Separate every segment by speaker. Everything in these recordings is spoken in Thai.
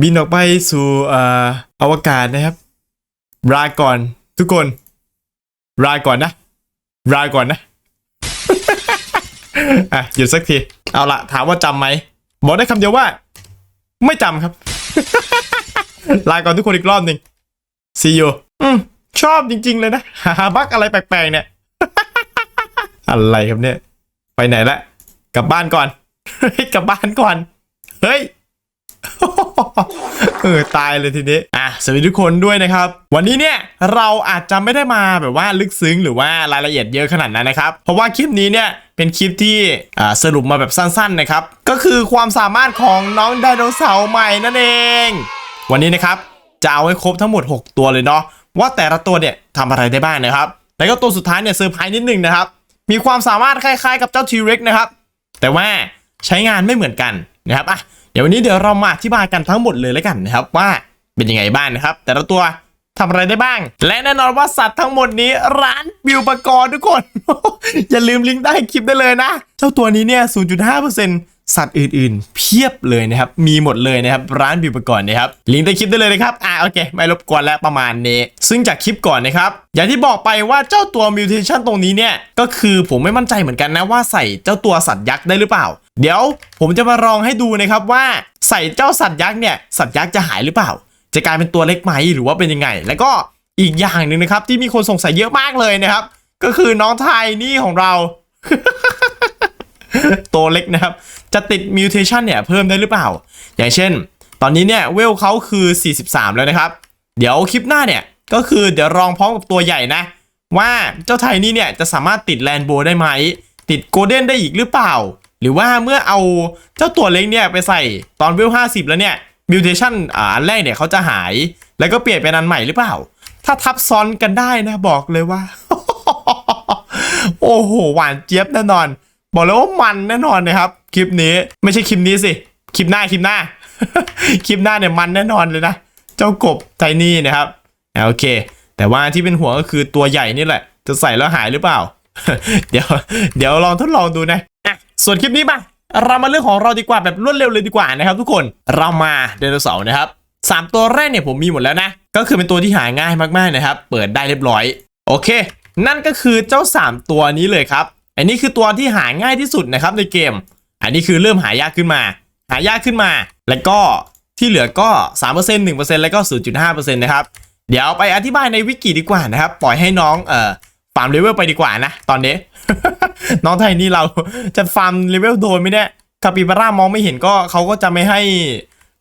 Speaker 1: บินออกไปสู่ออวกาศนะครับลาก่อน ทุกคนลาก่อนนะลาก่อนนะอะหยุดสักที เอาละถามว่าจำไหมบอกได้คำเดียวว่า ไม่จำครับลาก่อนทุกคนอีกรอบหนึ่ง see you อืมชอบจริง ๆ เลยนะหาบักอะไรแปลกๆเนี่ย อะไรครับเนี่ย ไปไหนละ กลับบ้านก่อน เฮ้ย กลับบ้านก่อน เฮ้ย เออตายเลยทีนี้อะสวัสดีทุกคนด้วยนะครับ วันนี้เนี่ยเราอาจจะไม่ได้มาแบบว่าลึกซึ้งหรือว่ารายละเอียดเยอะขนาดนั้นนะครับ เพราะว่าคลิปนี้เนี่ยเป็นคลิปที่สรุปมาแบบสั้นๆนะครับ ก็คือความสามารถของน้องไดโนเสาร์ใหม่นั่นเอง วันนี้นะครับจะเอาให้ครบทั้งหมด 6 ตัวเลยเนาะว่าแต่ละตัวเนี่ยทำอะไรได้บ้างนะครับแล้วก็ตัวสุดท้ายเนี่ยเซอร์ไพรส์นิดนึงนะครับ มีความสามารถคล้ายๆ กับเจ้าทีเร็กนะครับ แต่ว่าใช้งานไม่เหมือนกันนะครับอะ เดี๋ยววันนี้เดี๋ยวเรามาอธิบายกันทั้งหมดเลยแล้วกันนะครับว่าเป็นยังไงบ้างนะครับ แต่ละตัวทำอะไรได้บ้าง และแน่นอนว่าสัตว์ทั้งหมดนี้ร้านบิวปกรณ์ทุกคน อย่าลืมลิงก์ใต้คลิปได้เลยนะ เจ้าตัวนี้เนี่ย 0.5%สัตว์อื่นๆ เพียบเลยนะครับ มีหมดเลยนะครับ ร้านบิวปกรณ์นะครับ ลิงก์ใต้คลิปได้เลยนะครับ อ่าโอเค ไม่รบกวนแล้วประมาณนี้ ซึ่งจากคลิปก่อนนะครับ อย่างที่บอกไปว่าเจ้าตัวมิวเทชันตรงนี้เนี่ย ก็คือผมไม่มั่นใจเหมือนกันนะว่าใส่เจ้าตัวสัตว์ยักษ์ได้หรือเปล่า เดี๋ยวผมจะมาลองให้ดูนะครับว่าใส่เจ้าสัตว์ยักษ์เนี่ยสัตว์ยักษ์จะหายหรือเปล่า จะกลายเป็นตัวเล็กไหมหรือว่าเป็นยังไง แล้วก็อีกอย่างหนึ่งนะครับ ที่มีคนสงสัยเยอะมากเลยนะครับ ก็คือน้องไทยนี่ของเรา ตัวเล็กนะครับ จะติดมิวเทชันเนี่ยเพิ่มได้หรือเปล่า อย่างเช่น ตอนนี้เนี่ยเวลเขาคือ 43 แล้วนะครับ เดี๋ยวคลิปหน้าเนี่ยก็คือเดี๋ยวลองพร้อมกับตัวใหญ่นะ ว่าเจ้าไทยนี่เนี่ยจะสามารถติดแลนโบได้ไหมติดโกลเด้นได้อีกหรือเปล่า หรือว่าเมื่อเอาเจ้าตัวเล็กเนี่ยไปใส่ตอนเวล50 แล้วเนี่ยมิวเทชันอ่าอันแรกเนี่ยเขาจะหายแล้วก็เปลี่ยนเป็นอันใหม่หรือเปล่า ถ้าทับซ้อนกันได้นะบอกเลยว่า โอ้โห หวานเจี๊ยบแน่นอน บอกเลยว่ามันแน่นอนนะครับ คลิปนี้ไม่ใช่คลิปนี้สิ คลิปหน้าคลิปหน้า คลิปหน้าเนี่ยมันแน่นอนเลยนะ เจ้ากบไทนี่นะครับโอเค แต่ว่าที่เป็นห่วงก็คือตัวใหญ่นี่แหละ จะใส่แล้วหายหรือเปล่า เดี๋ยว เดี๋ยวลองทดลองดูนะ ส่วนคลิปนี้มาเรามาเรื่องของเราดีกว่าแบบรวดเร็วเลยดีกว่านะครับทุกคนเรามาไดโนเสาร์นะครับสามตัวแรกเนี่ยผมมีหมดแล้วนะ ก็คือเป็นตัวที่หาง่ายมากๆนะครับ เปิดได้เรียบร้อย โอเค นั่นก็คือเจ้า 3 ตัวนี้เลยครับ อันนี้คือตัวที่หาง่ายที่สุดนะครับในเกม อันนี้คือเริ่มหายากขึ้นมา หายากขึ้นมา แล้วก็ที่เหลือก็ 3% 1%แล้วก็ 0.5%นะครับ เดี๋ยวไปอธิบายในวิกิดีกว่านะครับ ปล่อยให้น้องเอ่อ ฟาร์มเลเวลไปดีกว่านะ ตอนนี้ น้องไทยนี่เราจะฟาร์มเลเวลโดนไมเนี่ยคาปิบาร่ามองไม่เห็นก็เขาก็จะไม่ให้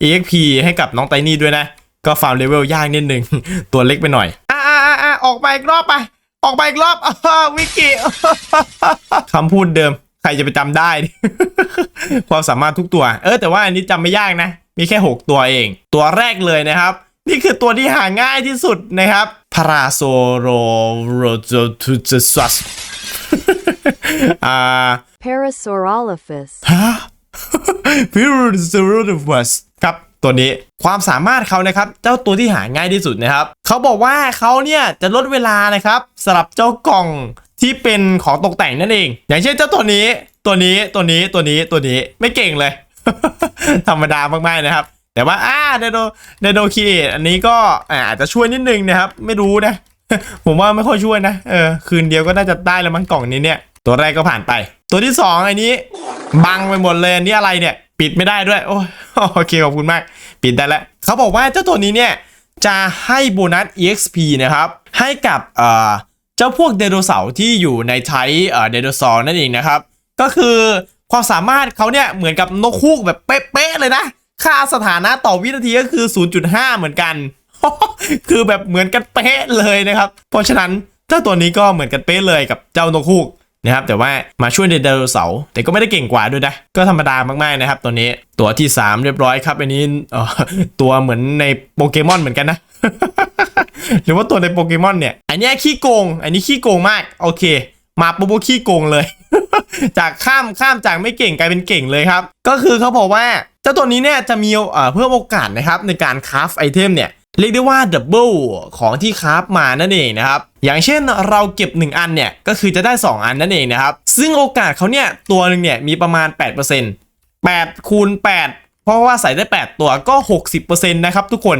Speaker 1: EXP ให้กับน้องไตนี่ด้วยนะ ก็ฟาร์มเลเวลยากนิดนึง ตัวเล็กไปหน่อย อ่าอ่าอ่าออกไปอีกรอบไป ออกไปอีกรอบอ้าววิกิคำพูดเดิม ใครจะไปจำได้ ความสามารถทุกตัว เออ แต่ว่าอันนี้จำไม่ยากนะ มีแค่ 6 ตัวเอง ตัวแรกเลยนะครับ นี่คือตัวที่หาง่ายที่สุดนะครับ พาราโซโรโรโจทูจสัสอ่า
Speaker 2: Parasaurolophus.
Speaker 1: ฮะ p i r u s u r u s ครับตัวนี้ความสามารถเขานะครับ เจ้าตัวที่หาง่ายที่สุดนะครับ เขาบอกว่าเขาเนี่ยจะลดเวลานะครับสำหรับเจ้ากล่องที่เป็นของตกแต่งนั่นเอง อย่างเช่นเจ้าตัวนี้ ตัวนี้ตัวนี้ตัวนี้ตัวนี้ไม่เก่งเลย ธรรมดามากๆนะครับ แต่ว่าอ่าเดโดเดโดคีอันนี้ก็อาจจะช่วยนิดนึงนะครับ ไม่รู้นะ ผมว่าไม่ค่อยช่วยนะ เออ คืนเดียวก็น่าจะได้แล้วมั้งกล่องนี้เนี่ย ตัวแรกก็ผ่านไป ตัวที่สองอันนี้ บังไปหมดเลยอันนี้อะไรเนี่ย ปิดไม่ได้ด้วย โอ้โอเคขอบคุณมาก ปิดได้แล้วเขาบอกว่าเจ้าตัวนี้เนี่ยจะให้โบนัส EXP นะครับ ให้กับเอ่อเจ้าพวกไดโนเสาร์ที่อยู่ในไทยเอ่อไดโนเสาร์นั่นเองนะครับ ก็คือความสามารถเขาเนี่ยเหมือนกับนกฮูกแบบเป๊ะๆเลยนะ ค่าสถานะต่อวินาทีก็คือ 0.5 เหมือนกัน คือแบบเหมือนกันเป๊ะเลยนะครับ เพราะฉะนั้นเจ้าตัวนี้ก็เหมือนกันเป๊ะเลยกับเจ้านกฮูกนะครับแต่ว่ามาช่วยในไดโนเสาร์แต่ก็ไม่ได้เก่งกว่าด้วยนะ ก็ธรรมดามากๆนะครับตัวนี้ตัวที่ 3 เรียบร้อยครับอันนี้ตัวเหมือนในโปเกมอนเหมือนกันนะ หรือว่าตัวในโปเกมอนเนี่ย อันนี้ขี้โกง อันนี้ขี้โกงมาก โอเค มาปุ๊บขี้โกงเลย จากข้ามข้ามจากไม่เก่งกลายเป็นเก่งเลยครับ ก็คือเขาบอกว่า เจ้าตัวนี้เนี่ยจะมีเอ่อเพิ่มโอกาสนะครับในการคราฟไอเทมเนี่ยเรียกได้ว่าดับเบิลของที่คราฟมานั่นเองนะครับ อย่างเช่นเราเก็บ 1 อันเนี่ย ก็คือจะได้ 2 อันนั่นเองนะครับ ซึ่งโอกาสเขาเนี่ย ตัวหนึ่งเนี่ย มีประมาณ 8% 8คูณ8เพราะว่าใส่ได้ 8 ตัวก็ 60%นะครับทุกคน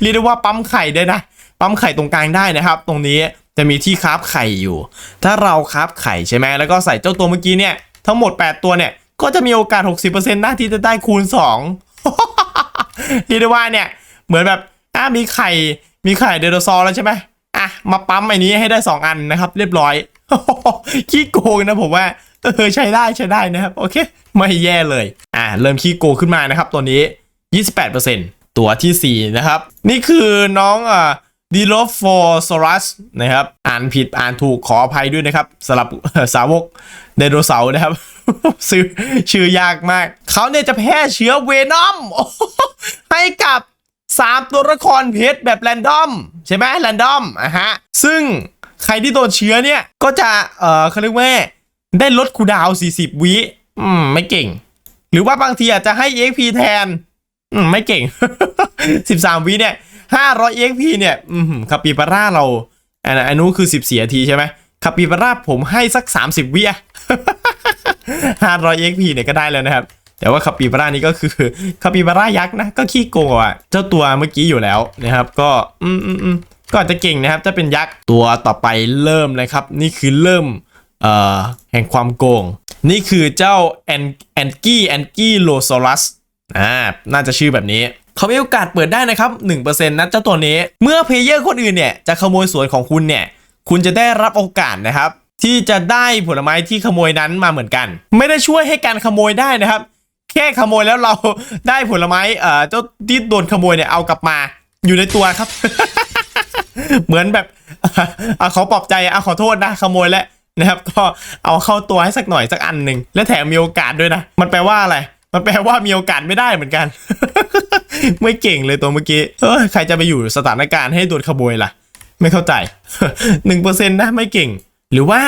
Speaker 1: เรียกได้ว่าปั๊มไข่ได้นะ ปั๊มไข่ตรงกลางได้นะครับ ตรงนี้จะมีที่คราฟไข่อยู่ ถ้าเราคราฟไข่ใช่ไหมแล้วก็ใส่เจ้าตัวเมื่อกี้เนี่ย ทั้งหมด 8 ตัวเนี่ย ก็จะมีโอกาส 60%หน้าที่จะได้คูณ 2 เรียกได้ว่าเนี่ย เหมือนแบบอะมีไข่ มีไข่เดโนเสาร์แล้วใช่ไหมอะ มาปั๊มไอ้นี้ให้ได้ 2 อันนะครับ เรียบร้อย ขี้โกงนะผมว่าเออใช้ได้ใช้ได้นะครับ โอเค ไม่แย่เลย อะ เริ่มขี้โกงขึ้นมานะครับตัวนี้ 28%ตัวทีสี่4 นะครับ นี่คือน้องอ่าดีโลฟอร์ซอรัสนะครับ อ่านผิดอ่านถูกขออภัยด้วยนะครับสำหรับสาวกไดโนเสาร์นะครับ ชื่อชื่อยากมาก เขาเนี่ยจะแพร่เชื้อเวนอมให้กับ 3 ตัวละครเพชรแบบแรนดอม ใช่ไหมแรนดอมอะฮะ ซึ่งใครที่โดนเชื้อเนี่ย ก็จะ เออเขาเรียกว่าได้ลดคูดาว 40 วิ อืม ไม่เก่ง หรือว่าบางทีอาจจะให้ EXP แทน อืม ไม่เก่ง 13 วิเนี่ย 500 EXP เนี่ย อืมคาปิบาร่าเราอันอันนู้นคือ14นาทีใช่ไหมคาปิบาร่าผมให้สัก 30 วิอะ 500xp เนี่ยก็ได้แล้วนะครับ แต่ว่าคาปิบาร่านี่ก็คือคาปิบาร่ายักษ์นะก็ขี้โกงอะเจ้าตัวเมื่อกี้อยู่แล้วนะครับ ก็อืมอืมอืมก็อาจจะเก่งนะครับถ้าเป็นยักษ์ตัวต่อไปเริ่มเลยครับ นี่คือเริ่มเอ่อแห่งความโกง นี่คือเจ้าแอนแอนกี้แอนกี้โลซอรัสอ่าน่าจะชื่อแบบนี้เขามีโอกาสเปิดได้นะครับ 1%นะเจ้าตัวนี้ เมื่อเพลเยอร์คนอื่นเนี่ย จะขโมยสวนของคุณเนี่ย คุณจะได้รับโอกาสนะครับ ที่จะได้ผลไม้ที่ขโมยนั้นมาเหมือนกัน ไม่ได้ช่วยให้การขโมยได้นะครับ แค่ขโมยแล้วเราได้ผลไม้เอ่อเจ้าที่โดนขโมยเนี่ยเอากลับมาอยู่ในตัวครับ เหมือนแบบเอาขาปลอบใจเอาขอโทษนะขโมยแล้วนะครับ ก็เอาเข้าตัวให้สักหน่อยสักอันหนึ่งและแถมมีโอกาสด้วยนะ มันแปลว่าอะไรมันแปลว่ามีโอกาสไม่ได้เหมือนกัน ไม่เก่งเลยตัวเมื่อกี้เอ้ยใครจะไปอยู่สถานการณ์ให้โดนขโมยล่ะ ไม่เข้าใจหนึ่งเปอร์เซ็นต์นะไม่เก่ง หรือว่า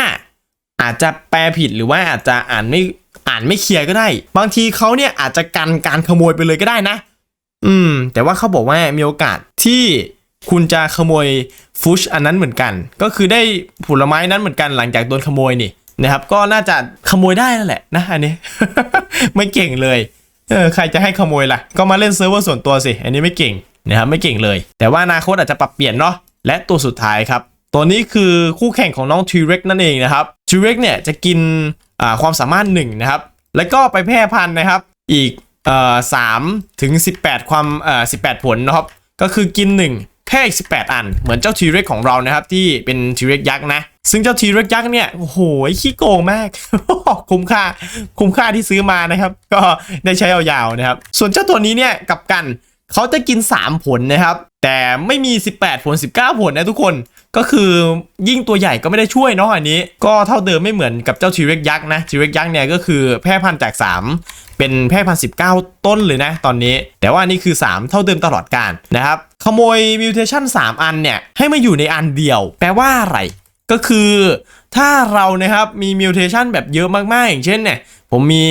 Speaker 1: อาจจะแปลผิดหรือว่าอาจจะอ่านไม่อ่านไม่เคลียร์ก็ได้ บางทีเขาเนี่ยอาจจะกันการขโมยไปเลยก็ได้นะ อืม แต่ว่าเขาบอกว่ามีโอกาสที่คุณจะขโมยฟุชอันนั้นเหมือนกัน ก็คือได้ผลไม้นั้นเหมือนกันหลังจากโดนขโมยนี่นะครับ ก็น่าจะขโมยได้นั่นแหละนะอันนี้ ไม่เก่งเลยเออใครจะให้ขโมยล่ะ ก็มาเล่นเซิร์ฟเวอร์ส่วนตัวสิ อันนี้ไม่เก่งนะครับไม่เก่งเลย แต่ว่าอนาคตอาจจะปรับเปลี่ยนเนาะและตัวสุดท้ายครับ ตัวนี้คือคู่แข่งของน้องทีเร็กนั่นเองนะครับทีเร็กเนี่ยจะกินอ่าความสามารถหนึ่งนะครับ แล้วก็ไปแพร่พันธุ์นะครับ อีกเอ่อสามถึง 18 ความเอ่อ18ผลนะครับ ก็คือกิน 1 แพร่อีก 18 อัน เหมือนเจ้าทีเร็กของเรานะครับ ที่เป็นทีเร็กยักษ์นะ ซึ่งเจ้าทีเร็กยักษ์เนี่ย โอ้โห ขี้โกงมาก คุ้มค่า คุ้มค่าที่ซื้อมานะครับ ก็ได้ใช้ยาวๆนะครับ ส่วนเจ้าตัวนี้เนี่ยกับกัน เขาจะกิน 3 ผลนะครับ แต่ไม่มี 18 ผล 19 ผลนะทุกคนก็คือยิ่งตัวใหญ่ก็ไม่ได้ช่วยเนาะอันนี้ ก็เท่าเดิมไม่เหมือนกับเจ้าทีเรกยักษ์นะทีเรกยักษ์เนี่ยก็คือแพร่พันธุ์จาก 3 เป็นแพร่พันธุ์19ต้นเลยนะตอนนี้ แต่ว่านี่คือ 3 เท่าเดิมตลอดการนะครับขโมยมิวเทชัน3 อันเนี่ยให้มาอยู่ในอันเดียว แปลว่าอะไรก็คือ ถ้าเรานะครับมีมิวเทชันแบบเยอะมากๆ อย่างเช่นเนี่ยผมมี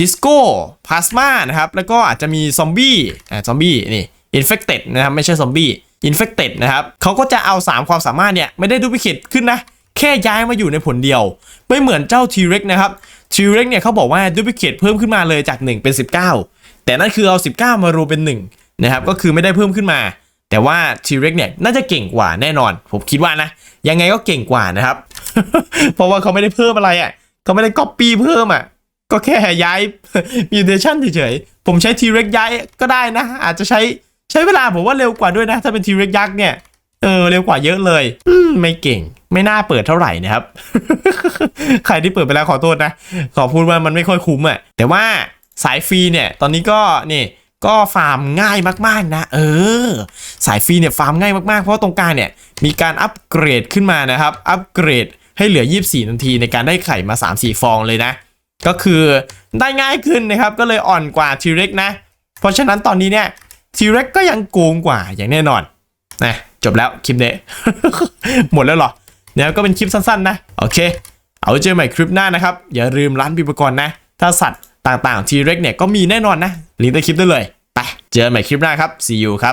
Speaker 1: ดิสโก้พลาสมานะครับ แล้วก็อาจจะมีซอมบี้อ่าซอมบี้นี่อินเฟ t เต็ดนะครับ ไม่ใช่ซอมบี้อินเฟ t เต็ดนะครับเขาก็จะเอา 3 ความสามารถเนี่ย ไม่ได้ดูพิเคตขึ้นนะ แค่ย้ายมาอยู่ในผลเดียว ไม่เหมือนเจ้า T-Rex นะครับ T-Rex เนี่ยเขาบอกว่าดูพิเคตเพิ่มขึ้นมาเลยจาก 1 เป็น 19 แต่นั่นคือเอา 19 มารวมเป็น1นะครับก็คือไม่ได้เพิ่มขึ้นมา แต่ว่า T-Rex เนี่ยน่าจะเก่งกว่าแน่นอน ผมคิดว่านะยังไงก็เก่งกว่านะครับ เพราะว่าเขาไม่ได้เพิ่มอะไรอะเขาไม่ได้ก๊อปปี้เพิ่มอะ ก็แค่ย้ายมิวเทชันเฉยๆ ผมใช้ T-Rex ย้ายก็ได้นะ อาจจะใช้ใช้เวลาผมว่าเร็วกว่าด้วยนะ ถ้าเป็น T-Rex ยักษ์เนี่ย เออเร็วกว่าเยอะเลย อืมไม่เก่ง ไม่น่าเปิดเท่าไหร่นะครับ ใครที่เปิดไปแล้วขอโทษนะ ขอพูดว่ามันไม่ค่อยคุ้มอะ แต่ว่าสายฟรีเนี่ย ตอนนี้ก็นี่ก็ฟาร์มง่ายมากๆนะ เออ สายฟรีเนี่ยฟาร์มง่ายมากๆ เพราะตรงกลางเนี่ยมีการอัปเกรดขึ้นมานะครับ อัปเกรด ให้เหลือ 24 นาทีในการได้ไข่มา 3-4 ฟองเลยนะ ก็คือได้ง่ายขึ้นนะครับ ก็เลยอ่อนกว่า T-Rex นะ เพราะฉะนั้นตอนนี้เนี่ย T-Rex ก็ยังโกงกว่าอย่างแน่นอนนะจบแล้วคลิปเนี้หมดแล้วเหรอเดี๋ยก็เป็นคลิปสั้นๆนะ โอเค เอาเจอใหม่คลิปหน้านะครับ อย่าลืมร้านปิปกรณ์นะ ถ้าสัตว์ต่างๆ T-Rex เนี่ยก็มีแน่นอนนะลิงก์ใต้คลิปได้เลยไปเจอกันใหม่คลิปหน้าครับ see you ครับ